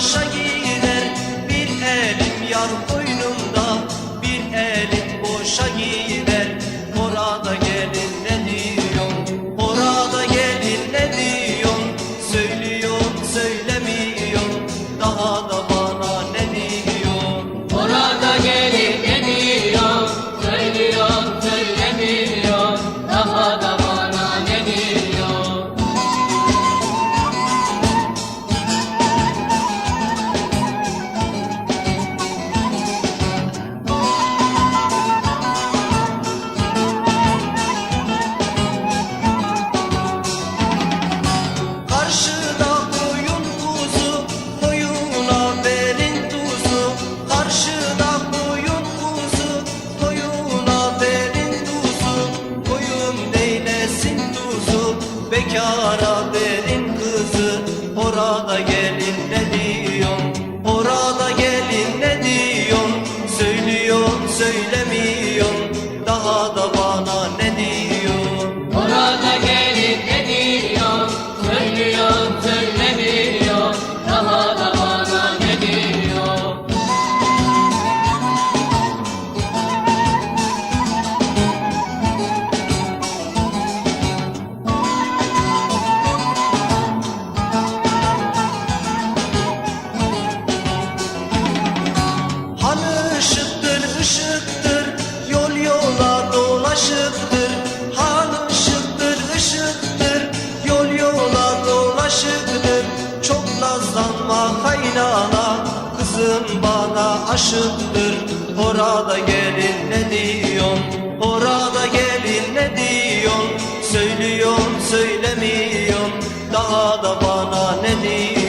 shake. geliyor daha da var. ama kaynana Kızım bana aşıktır. Orada gelin ne diyorsun? Orada gelin ne diyorsun? Söylüyorsun söylemiyorsun. Daha da bana ne diyorsun?